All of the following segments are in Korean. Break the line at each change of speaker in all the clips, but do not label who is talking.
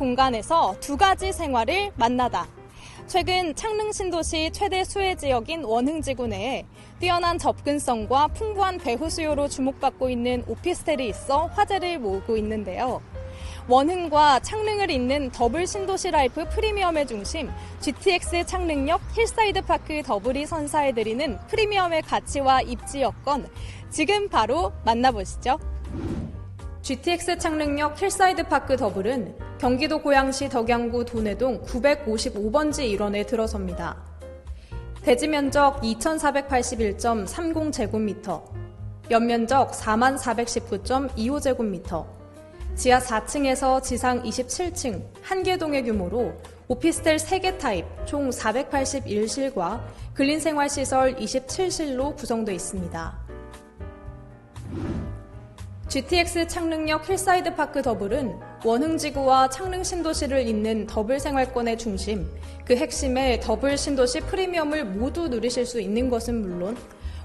공간에서 두 가지 생활을 만나다. 최근 창릉 신도시 최대 수혜 지역인 원흥지구 내에 뛰어난 접근성과 풍부한 배후 수요로 주목받고 있는 오피스텔이 있어 화제를 모으고 있는데요. 원흥과 창릉을 잇는 더블 신도시 라이프 프리미엄의 중심 GTX 창릉역 힐사이드 파크 더블이 선사해드리는 프리미엄의 가치와 입지 여건 지금 바로 만나보시죠. GTX 창릉역 힐사이드 파크 더블은 경기도 고양시 덕양구 도내동 955번지 일원에 들어섭니다. 대지 면적 2,481.30제곱미터, 연면적 4419.25제곱미터, 지하 4층에서 지상 27층 한개 동의 규모로 오피스텔 3개 타입 총 481실과 근린생활시설 27실로 구성되어 있습니다. GTX 창릉역 힐사이드 파크 더블은 원흥지구와 창릉 신도시를 잇는 더블 생활권의 중심, 그 핵심의 더블 신도시 프리미엄을 모두 누리실 수 있는 것은 물론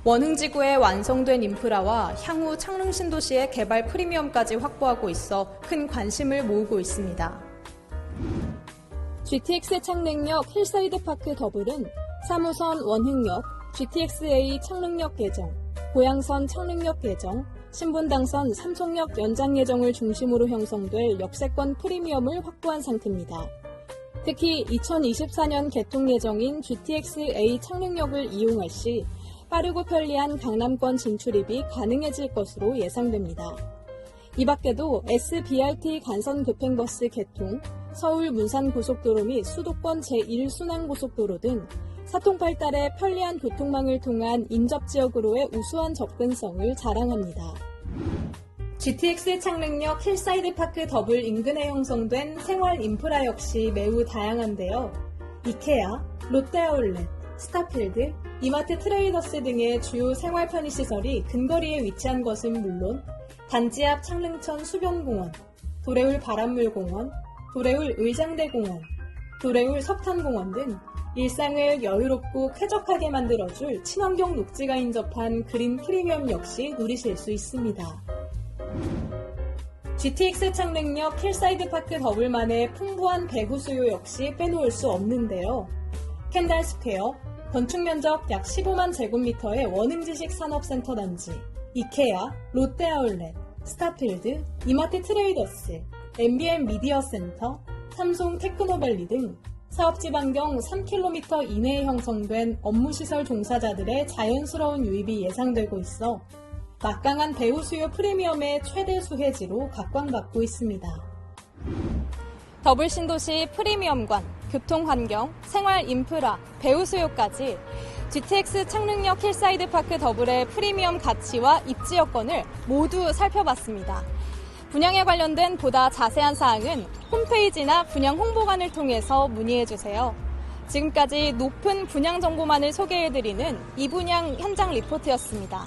원흥지구의 완성된 인프라와 향후 창릉 신도시의 개발 프리미엄까지 확보하고 있어 큰 관심을 모으고 있습니다. GTX 창릉역 힐사이드 파크 더블은 3호선 원흥역, GTX-A 창릉역 개정, 고양선 창릉역 개정, 신분당선 삼송역 연장 예정을 중심으로 형성될 역세권 프리미엄을 확보한 상태입니다. 특히 2024년 개통 예정인 GTX-A 창릉역을 이용할 시 빠르고 편리한 강남권 진출입이 가능해질 것으로 예상됩니다. 이 밖에도 SBRT 간선 급행버스 개통, 서울 문산 고속도로 및 수도권 제1순환 고속도로 등 사통팔달의 편리한 교통망을 통한 인접 지역으로의 우수한 접근성을 자랑합니다. GTX 창릉역 힐사이드 파크 더블 인근에 형성된 생활 인프라 역시 매우 다양한데요. 이케아, 롯데아울렛, 스타필드, 이마트 트레이더스 등의 주요 생활 편의 시설이 근거리에 위치한 것은 물론 단지 앞 창릉천 수변공원, 도래울 바람물공원, 도래울 의장대공원, 도래울 석탄공원 등 일상을 여유롭고 쾌적하게 만들어줄 친환경 녹지가 인접한 그린 프리미엄 역시 누리실 수 있습니다. GTX 창릉역 힐사이드 파크 더블만의 풍부한 배구 수요 역시 빼놓을 수 없는데요. 캔달 스퀘어, 건축 면적 약 15만 제곱미터의 원흥지식 산업센터 단지, 이케아, 롯데 아울렛, 스타필드, 이마트 트레이더스, MBM 미디어 센터, 삼성 테크노밸리 등 사업지 반경 3km 이내에 형성된 업무시설 종사자들의 자연스러운 유입이 예상되고 있어 막강한 배우 수요 프리미엄의 최대 수혜지로 각광받고 있습니다. 더블 신도시 프리미엄관, 교통환경, 생활 인프라, 배우 수요까지 GTX 창릉역 힐사이드 파크 더블의 프리미엄 가치와 입지 여건을 모두 살펴봤습니다. 분양에 관련된 보다 자세한 사항은 홈페이지나 분양 홍보관을 통해서 문의해 주세요. 지금까지 높은 분양 정보만을 소개해드리는 이분양 현장 리포트였습니다.